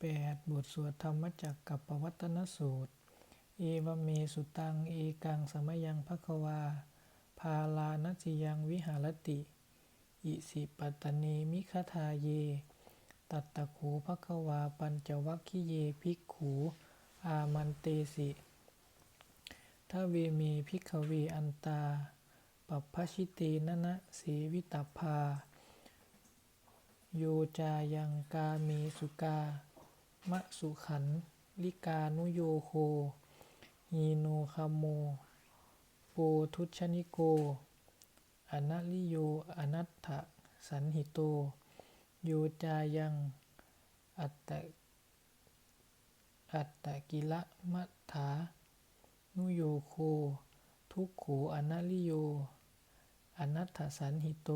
8 บทสวดธรรมจักกับปวัตนสูตร เอวเมสุตัง เอกังสมยังภควา พาลานจิยังวิหารติ อิสิปตเนมิคทาเย ตัตตะโขภควาปัญจวัคคิเยภิกขู อามันเตสิทเวเมภิกขเวอันตาปัพพชิเตนะนะเสวิตัพพาโยจายังกาเมสุกา มะสุขันลิกานุโยโคหีโนคาโม โปทุชนิโกอนะลิโยอนัตถสันหิโต โยจายัง อัตตอัตตกิละมัฏฐานุโยโค ทุกโขอนะลิโย อนัตถสันหิโต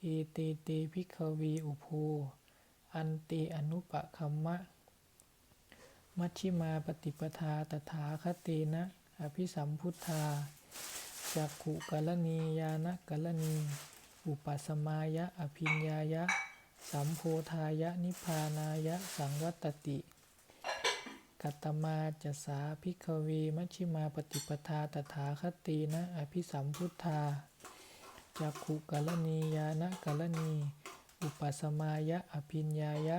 เอเตเตภิกขเวอุโพ อันเตอนุปคัมมะ มัชฌิมาปฏิปทาตถาคเตนะ อภิสัมพุทธาจักขุกรณียานกรณี อุปัสสมายะ อภิญญายะ สัมโพธายะ นิพานายะ สังวัตติ กัตตมาจะสาภิกเวมัชฌิมาปฏิปทาตถาคเตนะ อภิสัมพุทธาจักขุกรณียานกรณี อุปสมายะ อภิญญายะ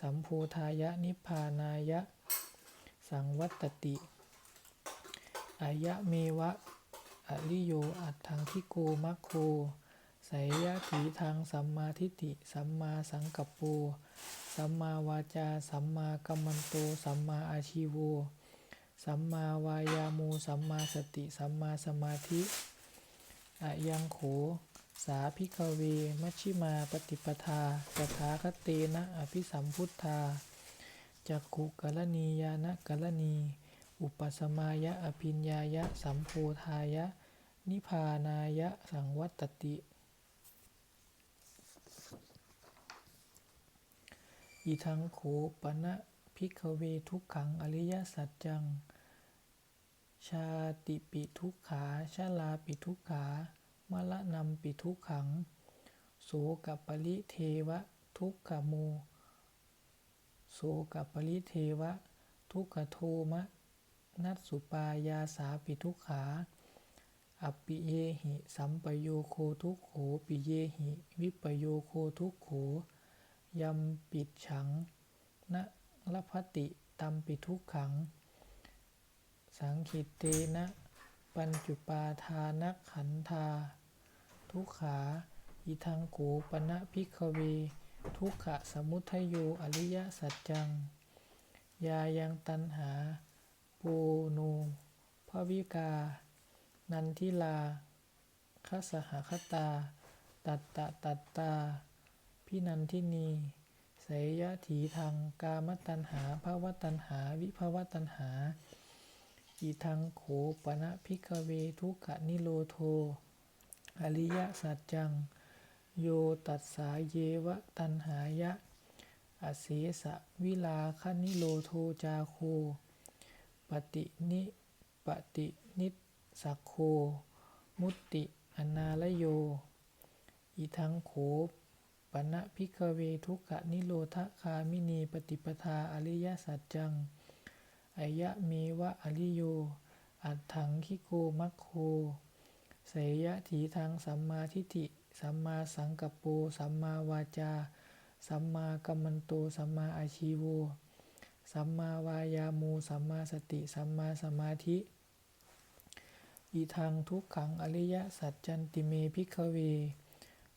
สัมโพธายะ นิพพานายะ สังวัตติอายะเมวะ อริโย อัตถังคิโกมัคโคไสยะถีทางสัมมาทิฏฐิ สัมมาสังกัปโป สัมมาวาจา สัมมากัมมันโต สัมมาอาชีโว สัมมาวายาโมสัมมาสติ สัมมาสมาธิอะยังโข สาภิกเว มัชฌิมาปฏิปทาตถาคเตนะอภิสัมพุทธาจักขุกรณียานกรณี อุปสมายะอภิญญายะ สัมโพธายะ นิพานายะ สังวัตติ อิทังโขปนะภิกเวทุกขังอริยสัจจัง ชาติปิทุกขาชาลาปิทุกขา มะละนัมปิทุกขัง โสกับปริเทวะ ทุกขโม โสกับปริเทวะ ทุกขโทมะ นัสสุปายาสาปิทุกขา อัปปิเยหิ สัมปโยโคทุกโขปิเยหิ วิปโยโคทุกโขยัมปิดฉังนะละพติตัมปิทุกขัง สังขิตเตนะ ปัญจุปาทานักขันธา ทุกขา อิทังโขปนะภิกเว ทุกขะสมุทัยโยอริยสัจจัง ยายังตันหา ปูโนภวิกา นันทิลาคสหคตา ตัตตะตัตตา พินันทินีไสยถีทางกามตัณหาภาวตัณหา วิภาวตัณหา อิทังโขปนะภิกเวทุกขนิโรโท อริยสัจจัง โยตัสสาเยวะตันหายะ อเสสะวิลาคนิโรโทจาโค ปฏินิปฏินิสักโค มุตติอนาลโย อิทังโขปนะภิกเวทุกขนิโรธคามินีปฏิปทาอริยสัจจัง อายะเมวะอริโย อัตถังคิโกมัคโคไสยะถีทางสัมมาทิฏฐิ สัมมาสังกัปโป สัมมาวาจา สัมมากัมมันโต สัมมาอาชีโว สัมมาวายาโมสัมมาสติ สัมมาสมาธิอิทังทุกขังอริยสัจจันติเมภิกเว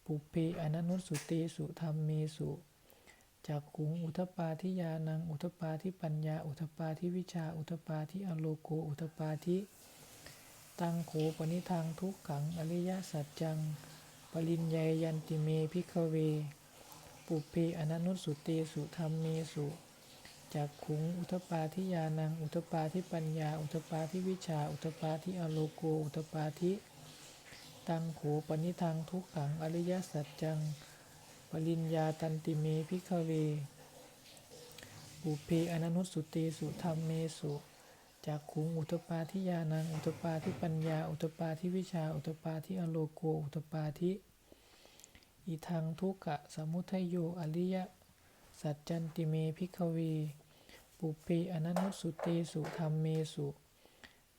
ปุเพอนันุสุเตสุธรรมเมสุ จักขุงอุทปาทิยานัง อุทปาทิปัญญา อุทปาทิวิชา อุทปาทิอโลโกอุทปาทิตังโขปนิทังทุกขังอริยสัจจัง ปริญญายันติเมภิกเว ปุเพอนันุสุเตสุธรรมเมสุจักขุงอุทปาทิยานัง อุทปาทิปัญญา อุทปาทิวิชา อุทปาทิอโลโกอุทปาทิตังโขปนิทังทุกขังอริยสัจจัง ปริญญาตันติเมภิกเวปุเพอนันุสุเตสุธรรมเมสุจักขุงอุทปาทิยานังอุทปาทิปัญญา อุทปาทิวิชา อุทปาทิอโลโกอุทปาทิอิทังทุกขะสมุทัยโยอริยสัจจันติเมพิกเวปุเพอนันุสุเตสุธรรมเมสุ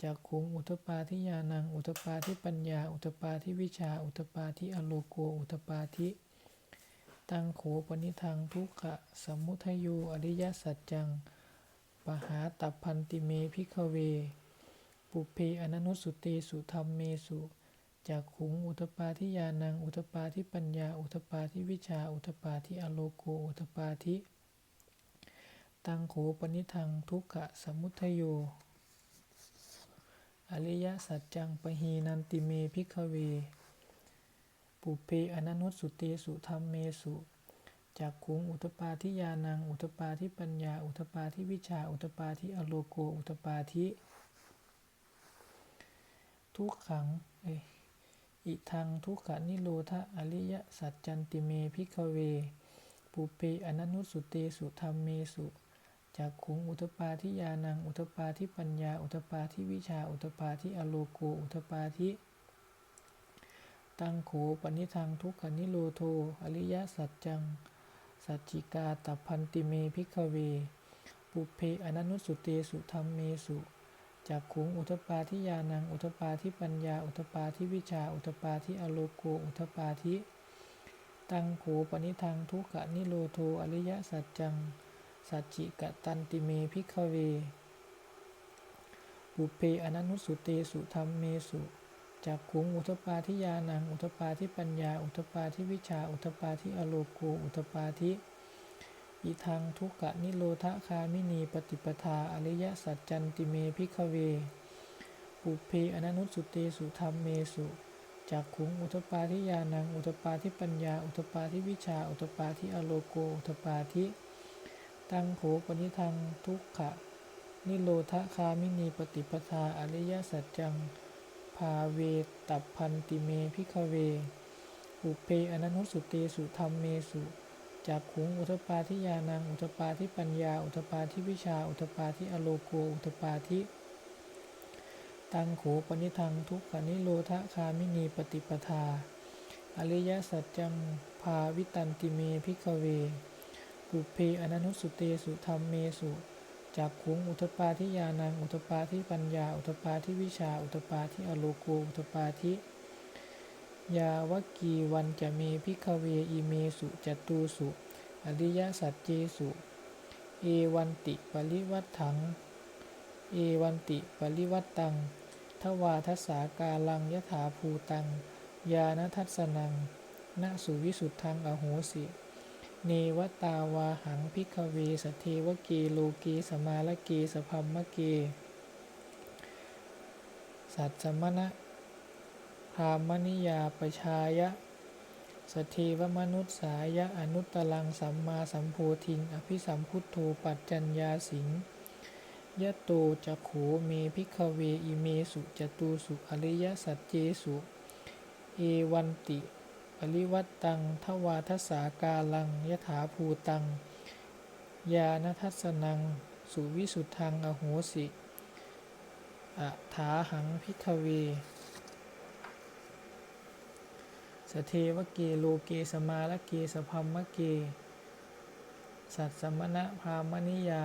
จักขุงอุทปาทิยานังอุทปาทิปัญญา อุทปาทิวิชา อุทปาทิอโลโกอุทปาทิ ตังโขปนิทังทุกขะสมุทโยอริยสัจจัง ปหาตัพพันติเมพิกเว ปุเพอนันนุสุเตสุธรรมเมสุจักขุงอุทปาทิยานังอุทปาทิปัญญา อุทปาทิวิชา อุทปาทิอโลโกอุทปาทิตังโขปนิทังทุกขะสมมุทโยอริยสัจจังปหีนันติเมพิกเว ปุเพอนันนุสุเตสุธรรมเมสุจักขุงอุทปาทิยานัง อุทปาทิปัญญา อุทปาทิวิชา อุทปาทิอโลโก อุทปาทิทุกขังเออิทังทุกขนิโรธอริยสัจจันติเมพิกเว ปุเพอนันนุสุเตสุธรรมเมสุจักขุงอุทปาทิยานัง อุทปาทิปัญญา อุทปาทิวิชา อุทปาทิอโลโก อุทปาทิ ตังโขปนิทังทุกขนิโรโท อริยสัจจัง สัจจิกาตัพันติเมพิกเว ปุเพอนันุสุเตสุธรรมเมสุจักขุงอุทปาทิยานัง อุทปาทิปัญญา อุทปาทิวิชา อุทปาทิอโลโก อุทปาทิ ตังโขปนิทังทุกขนิโรโท อริยสัจจัง สัจจิกตันติเมพิกเว ปุเพอนันนุสุเตสุธรรมเมสุ จักขุงอุทปาทิยานัง อุทปาทิปัญญา อุทปาทิวิชา อุทปาทิอโลโกอุทปาทิอิทังทุกขนิโรธคามินีปฏิปทาอริยสัจจันติเมพิกเว ปุเพอนันุสุเตสุธรรมเมสุจักขุงอุทปาทิยานัง อุทปาทิปัญญา อุทปาทิวิชา อุทปาทิอโลโกอุทปาทิ ตังโขปนิทังทุกขะนิโรธคามินีปฏิปทาอริยสัจจัง ภาเวตัพพันติเมพิกเว อุเพอนันนุสุเตสุธรรมเมสุจักขุงอุทปาทิยานังอุทปาทิปัญญา อุทปาทิวิชา อุทปาทิอโลโกอุทปาทิตังโขปนิทังทุกขนิโรธคามินีปฏิปทา อริยสัจจังภาวิตันติเมพิกเวปุเพอนันนุสุเตสุธรรมเมสุ จักขุงอุทปาทิยานังอุทปาทิปัญญา อุทปาทิวิชา อุทปาทิอโลโกอุทปาทิยาวกีวันจะเมพิกเวอิเมสุจตูสุอริยสัจเจสุเอวันติปริวัตถัง เอวันติปริวัตตัง ทวาทัสสากาลังยถาภูตัง ยานทัสสนัง ณสุวิสุทธังอโหสิ เนวตาวาหังพิกเวสทเทวกโลเกสมาลเกสพัมมะเกสัตสมณะพรามณิยาปชายะสเทวมนุษสายะอนุตตลังสัมมาสัมโพธิง อภิสัมพุทโธปัจจัญญาสิงยะโตจะโขเมพิกเวอิเมสุจตูสุอริยสัจเจสุ เอวันติ ปริวัตตัง ทวาทสากาลัง ยถาภูตัง ยานทัสสนัง สุวิสุทธัง อโหสิอะถาหังพิกเว สเทวเกโลเกสมาลเกสพัมมะเก สัตสมณะพามณิยา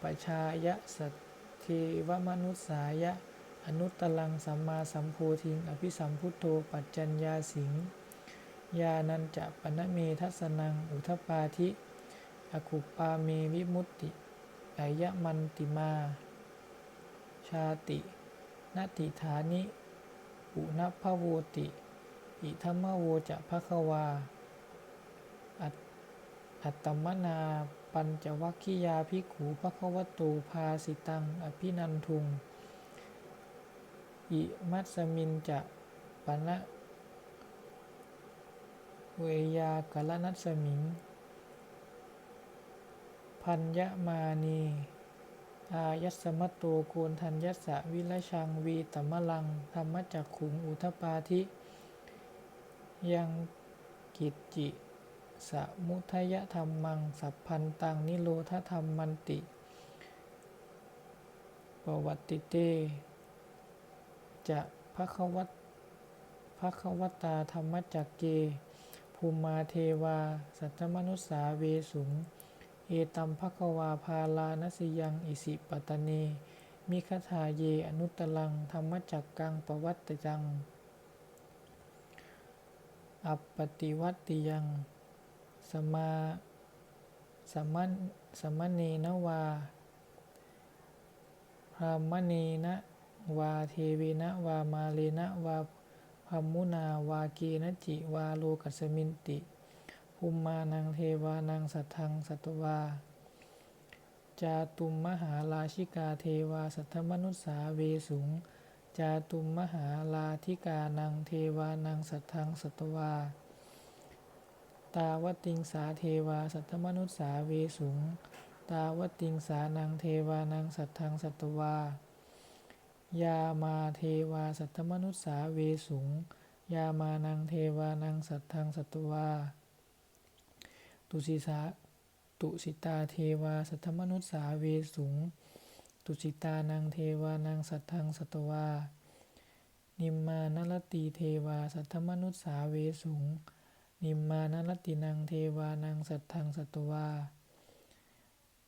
ปชายะสัตเทวมนุษสายะ อนุตตลังสัมมาสัมโพธิง อภิสัมพุทโธ ปัจจัญญาสิงยานันจะปนเมทัสนัง อุทปาธิ อคุปปาเมวิมุตติอายะมันติมา ชาตินติฐานิ อุณพโวติ อิธรรมโวจะภควา อัตตมนาปัญจวัคคิยาภิกขุภควตู ภาสิตัง อภินันทุง อิมัสมินจะปณะเวยากลนัสสมิง พัญญมานี อายัสสมตโตโกนทัญญัสสะวิรชังวีตมลัง ธรรมจักขุงอุทปาธิ ยังกิจจิ สมุทยธรรมัง สัพพันตังนิโรธธรรมมันติปวัตติเต จะภควัตภควตาธรรมจักเก ภูมิมาเทวา สัทธมนุสสาเวสุง เอตัมภควาภาลานสยังอิสิปตเนมิคทาเยอนุตลัง ธรรมจักกังปวัตตจัง อัปปติวัตติยัง สมาสมันสมณเนนวาพรามเนนะ วาเทเวนะวามาเลนะวาพัมมุนาวาเกนะจิวาโลกัสมินติภูมมานังเทวานังสัทธังสัตวา จาตุมมหาราชิกาเทวาสัทธมนุสสาเวสุง จาตุมมหาลาธิกานังเทวานังสัทธังสัตวา ตาวติงสาเทวาสัทธมนุสสาเวสุง ตาวติงสานังเทวานังสัทธังสัตวา ยามาเทวาสัทธมนุสสาเวสุง ยามานังเทวานังสัตทังสัตวา ตุสิสาตุสิตาเทวาสัทธมนุสสาเวสุง ตุสิตานังเทวานังสัตทังสัตวา นิมมานรตีเทวาสัทธมนุสสาเวสุง นิมมานรตินังเทวานังสัตทังสัตวา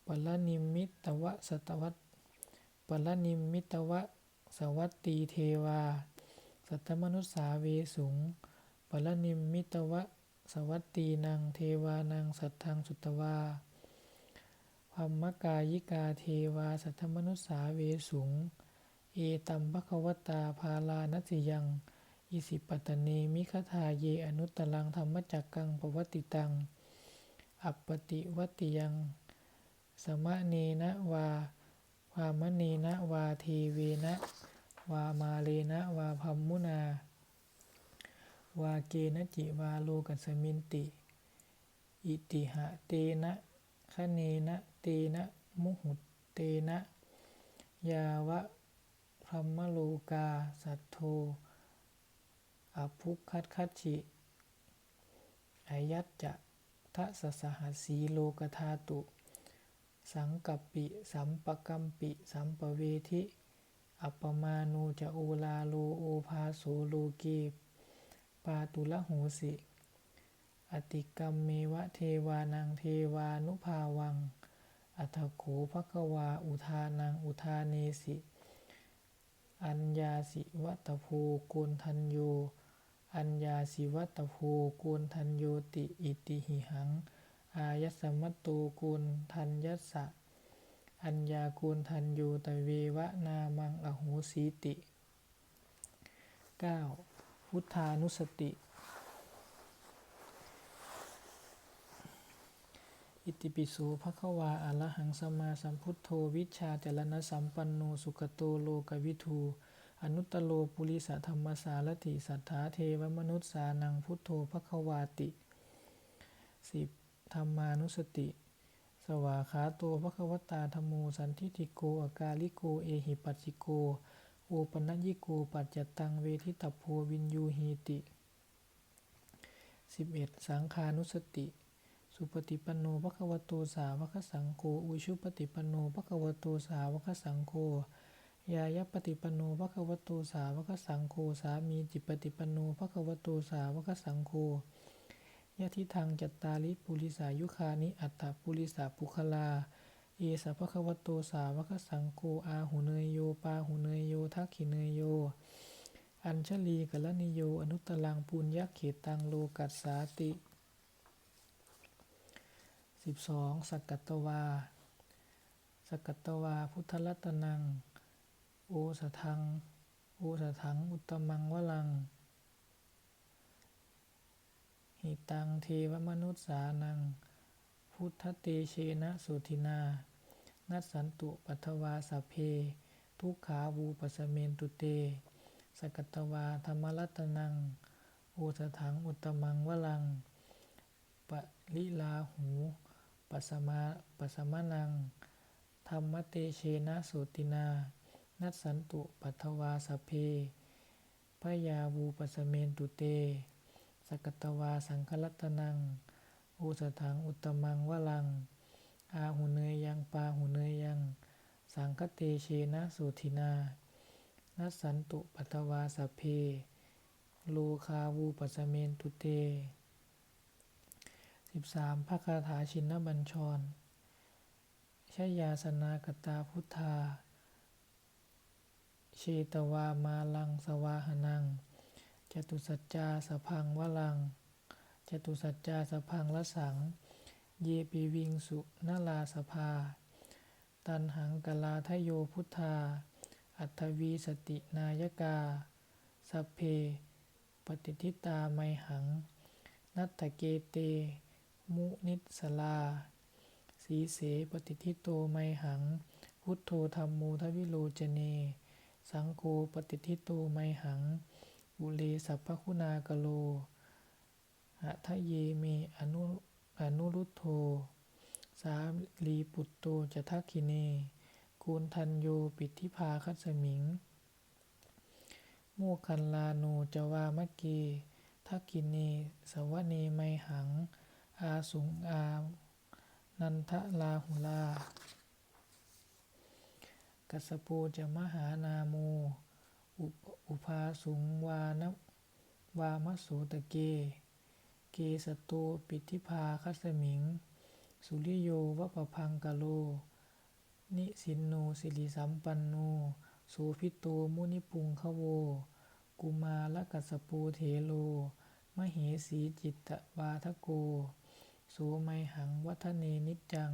ปลนิมิตวะสัตวัตปลนิมมิตวะ สวัตตีเทวา สัทธมนุสสาเวสุงปลนิมมิตวะ สวัตตีนังเทวานังสัทธังสุตวาพัมมกายิกาเทวา สัทธมนุสสาเวสุง เอตัมภควตาภาลานัสิยัง อิสิปตเนมิคทาเยอนุตตลังธรรมจักกังปวติตัง อัปปติวตติยัง สมะเนนะวา ภามะเนะวาทเวนะ วามาเลนะ วาพัมมุนา วาเกนจิวาโลกัสมินติ อิติหะเตนะคะเนนะเตนะ มุหุตเตนะ ยาวะพรหมโลกา สัทโธอภุคัตคัตฉิอายัจจะทะสสหัสีโลกธาตุ สังกัปปิ สัมปกัมปิ สัมปเวทิ อัปปมาโนจะโอลาโลโอภาโสโลเกปาตุละโหสิ อติกรรมเมวะเทวานังเทวานุภาวัง อัตถโขภควาอุทานังอุทาเนสิ อัญญาสิวัตโพโกนทัญโย อัญญาสิวัตโพโกนทัญโยติอิติหิหัง อายัสมัตตโกนทัญญัสสะอัญญาโกนทัญโยตเววะนามังอโหสีติ 9. พุทธานุสติ อิติปิโสภควาอะระหังสมาสัมพุทโธวิชชาจรณสัมปันโนสุขโตโลกวิทูอนุตโลปุริสธรรมสารถิสัทธาเทวมนุษสานังพุทโธภควาติ 10. ธรรมานุสติ สวาขาโตภควตาธรรมโมสันทิฏฐิโกอากาลิโก เอหิปัสสิโกโอปนัญญิโกปัจจตังเวทิตโพวินยูหีติ 11. สังขานุสติ สุปฏิปันโนภควโตสาวกสังโฆอุชุปฏิปันโนภควโตสาวกสังโฆยายปฏิปันโนภควโตสาวกสังโฆสามีจิปฏิปันโนภควโตสาวกสังโฆ ยะทิทางจัตตาริปุริสายุคานิอัตตาปุริสาปุคลา เอสะภควโตสาวกสังโฆอาหุเนยโยปาหุเนยโยทักขิเนยโย อัญชลีกัลนิโยอนุตตลังปุญญเขตังโลกัสสาติ 12. สักกัตวา สักกัตวา พุทธรัตนัง โอสทัง โอสถัง อุตตมังวลัง หิตังเทวมนุษสานัง พุทธเตเชนะสุทินา นัสสันตุปัทวาสเพ ทุกขาวูปสเมนตุเต สกัตวาธรรมรัตนัง โอสถังอุตมังวลัง ปลิลาหูปัสมาปัสมานัง ธรรมเตเชนะสุตินา นัสสันตุปัทวาสเพพยาวูปสเมนตุเต สกตวาสังคลัตนังโอสถังอุตมังวลัง อาหุเนยยังปาหุเนยยัง สังคเตเชนะสุทินา นัสสันตุปัทวาสัพเพโลคาวูปัสเมนตุเต 13 พระคาถาชินบัญชรชยาสนากตาพุทธาเชตวามาลังสวาหนัง จตุสัจจาสพังวลัง จตุสัจจาสพังละสัง เยปิวิงสุนลาสภา ตันหังกลาทโยพุทธา อัตถวีสตินายกา สัพเพ ปฏิทิตาไมหัง นัตถเกเต มุนิสลา สีเสปฏิทิโตไมหัง พุทโธธรรมโมทวิโลจเน สังโฆปฏิทิโตไมหัง บุเลสัพพคุณากโลอะทะเยเมอนุอนุรุตโธสาลีปุตโตจะทักขิเน กูลทันโยปิทิพาคัสมิง โมคคันลาโนจวามะเกทักขิเน สวเนไมหัง อาสุงอา นันทะลาหุลา กัสสปูจะมหานาโม อุภาสุงวานวามโสตะเก เกสตโตปิทิพาคัสมิง สุริโยวะปพังกะโล นิสินโนสิริสัมปันโนโสภิโตมุนิปุงคะโว กุมาลกัสปูเถโล มเหสีจิตตวาทโก โสไมหังวัฒเนนิจจัง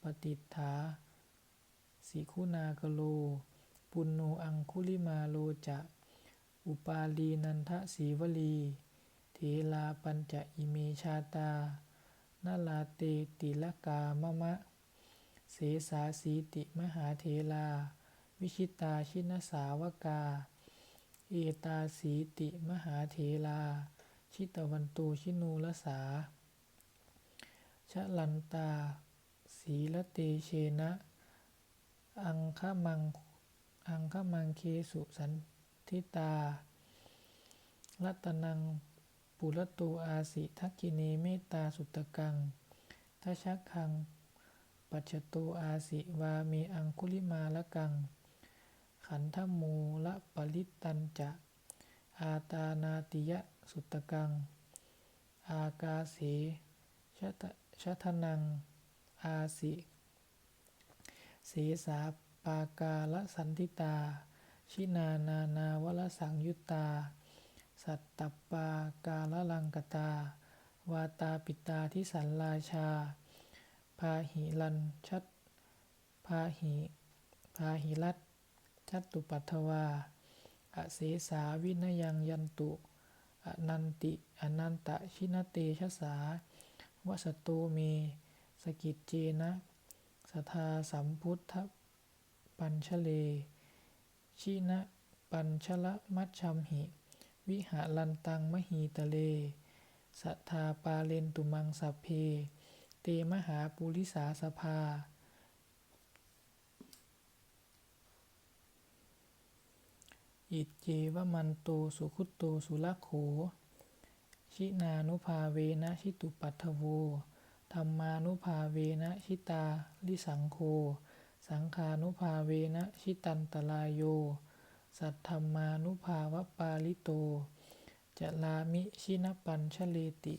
ปฏิฏฐาสิคุณากโล ปุณโนอังคุลิมาโลจะ อุปาลีนันทสีวลี เทลาปัญจะอิเมชาตานาลาเตติลกามะมะ เสสาสีติมหาเทลา วิชิตาชินสาวกา เอตาสีติมหาเทลา ชิตวันตูชินูลสาชะลันตา สีละเตเชนะ อังคะมัง อังคะมังเคสุสันทิตา รัตนัง ปุรตูอาสิทักกิเนเมตตาสุตตกังทัชชักคัง ปัจจโตอาสิวาเมอังคุลิมาละกัง ขันธโมละปริตันจะ อาตานาติยะสุตตกัง อากาเสชะตะชะทนัง อาสิเสสา ปากาละสันทิตา ชินานานาวละสังยุตตา สัตตปากาละลังกตา วาตาปิตาทิสันราชา พาหิลันชัดพาหิพาหิรัตชัตตุปัทวา อเสสาวินยังยันตุ อนันติ อนันตะชินเตชะสาวสโตเม สกิจเจนะ สทาสัมพุทธ ปัญชเล ชินะปัญชละมัชชัมหิ วิหารันตังมหีตะเล สัทธาปาเลนตุมังสัพเพ เตมหาปุริสาสภา อิจเจวมันโตสุขุตโตสุลักโข ชินานุภาเวนะชิตุปัทถโวธรรมานุภาเวนะชิตาลิสังโฆ สังขานุภาเวนะชิตันตลายโย สัทธรรมานุภาวปาลิโต จะลามิชินปัญชเลติ